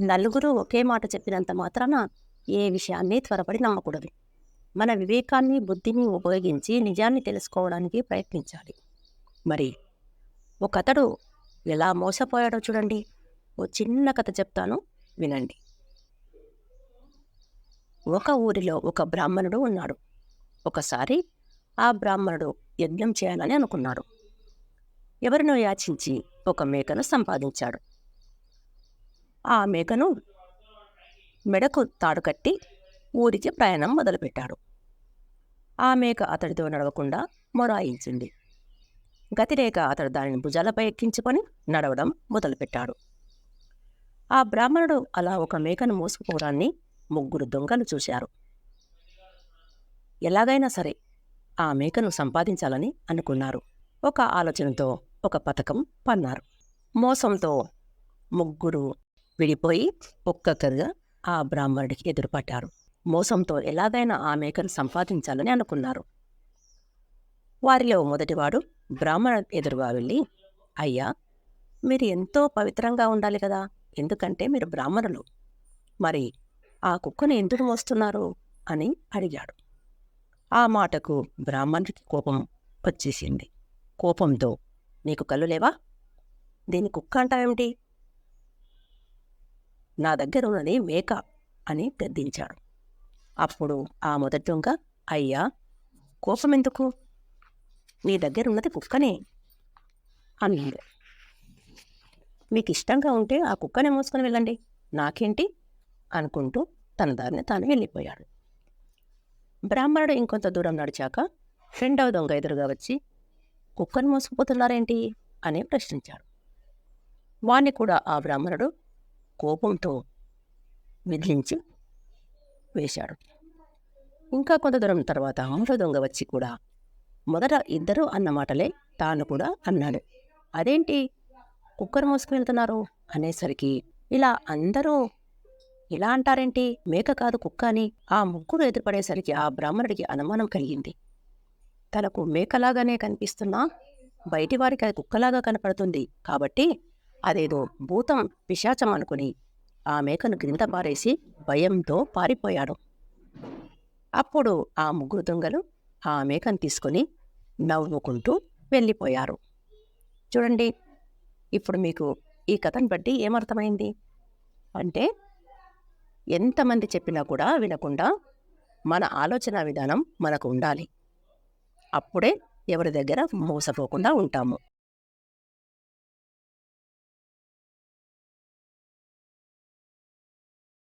నలుగురు ఒకే మాట చెప్పినంత మాత్రాన ఏ విషయాన్ని త్వరపడి నమ్మకూడదు. మన వివేకాన్ని బుద్ధిని ఉపయోగించి నిజాన్ని తెలుసుకోవడానికి ప్రయత్నించాలి. మరి ఒక అతడు ఎలా మోసపోయాడో చూడండి. ఓ చిన్న కథ చెప్తాను వినండి. ఒక ఊరిలో ఒక బ్రాహ్మణుడు ఉన్నాడు. ఒకసారి ఆ బ్రాహ్మణుడు యజ్ఞం చేయాలని అనుకున్నాడు. ఎవరినో యాచించి ఒక మేకను సంపాదించాడు. ఆ మేకను మెడకు తాడు కట్టి ఊరికి ప్రయాణం మొదలుపెట్టాడు. ఆ మేక అతడితో నడవకుండా మొరాయించింది. గతిరేక అతడు దానిని భుజాలపై ఎక్కించుకొని నడవడం మొదలుపెట్టాడు. ఆ బ్రాహ్మణుడు అలా ఒక మేకను మోసుకుపోవడాన్ని ముగ్గురు దొంగలు చూశారు. ఎలాగైనా సరే ఆ మేకను సంపాదించాలని అనుకున్నారు. ఒక ఆలోచనతో ఒక పథకం పన్నారు. మోసంతో ముగ్గురు విడిపోయి ఒక్కొక్కరుగా ఆ బ్రాహ్మణుడికి ఎదురుపడ్డారు. మోసంతో ఎలాగైనా ఆ మేకను సంపాదించాలని అనుకున్నారు. వారిలో మొదటివాడు బ్రాహ్మణ ఎదురుగా వెళ్ళి అయ్యా మీరు ఎంతో పవిత్రంగా ఉండాలి కదా ఎందుకంటే మీరు బ్రాహ్మణులు. మరి ఆ కుక్కను ఎందుకు మోస్తున్నారు? అని అడిగాడు. ఆ మాటకు బ్రాహ్మణుడికి కోపం వచ్చేసింది. కోపంతో నీకు కళ్ళు లేవా? దీని కుక్క అంటావేమిటి? నా దగ్గర ఉన్నది మేక అని గద్దించాడు. అప్పుడు ఆ మొదటి దొంగ అయ్యా కోపం ఎందుకు నీ దగ్గర ఉన్నది కుక్కనే అన్నాడు. మీకు ఇష్టంగా ఉంటే ఆ కుక్కనే మోసుకొని వెళ్ళండి. నాకేంటి? అనుకుంటూ తన దారిని తాను వెళ్ళిపోయాడు. బ్రాహ్మణుడు ఇంకొంత దూరం నడిచాక రెండవ దొంగ ఎదురుగా వచ్చి కుక్కను మోసుకుపోతున్నారేంటి? అని ప్రశ్నించాడు. వాణ్ణి కూడా ఆ బ్రాహ్మణుడు కోపంతో విధించి వేశాడు. ఇంకా కొంత దూరం తర్వాత మూడో దొంగ వచ్చి కూడా మొదట ఇద్దరు అన్న మాటలే తాను కూడా అన్నాడు. అదేంటి? కుక్కర్ మోసుకు వెళ్తున్నారు? అనేసరికి ఇలా అందరూ ఇలా అంటారేంటి? మేక కాదు కుక్క అని ఆ ముగ్గురు ఎదురుపడేసరికి ఆ బ్రాహ్మణుడికి అనుమానం కలిగింది. తనకు మేకలాగానే కనిపిస్తున్నా. బయటి వారికి అది కుక్కలాగా కనపడుతుంది. కాబట్టి అదేదో భూతం పిశాచం అనుకుని ఆ మేకను క్రింద పారేసి భయంతో పారిపోయాడు. అప్పుడు ఆ ముగ్గురు దొంగలు ఆ మేకను తీసుకొని నవ్వుకుంటూ వెళ్ళిపోయారు. చూడండి ఇప్పుడు మీకు ఈ కథను బట్టి ఏమర్థమైంది? అంటే ఎంతమంది చెప్పినా కూడా వినకుండా మన ఆలోచన విధానం మనకు ఉండాలి. అప్పుడే ఎవరి దగ్గర మోసపోకుండా ఉంటాము.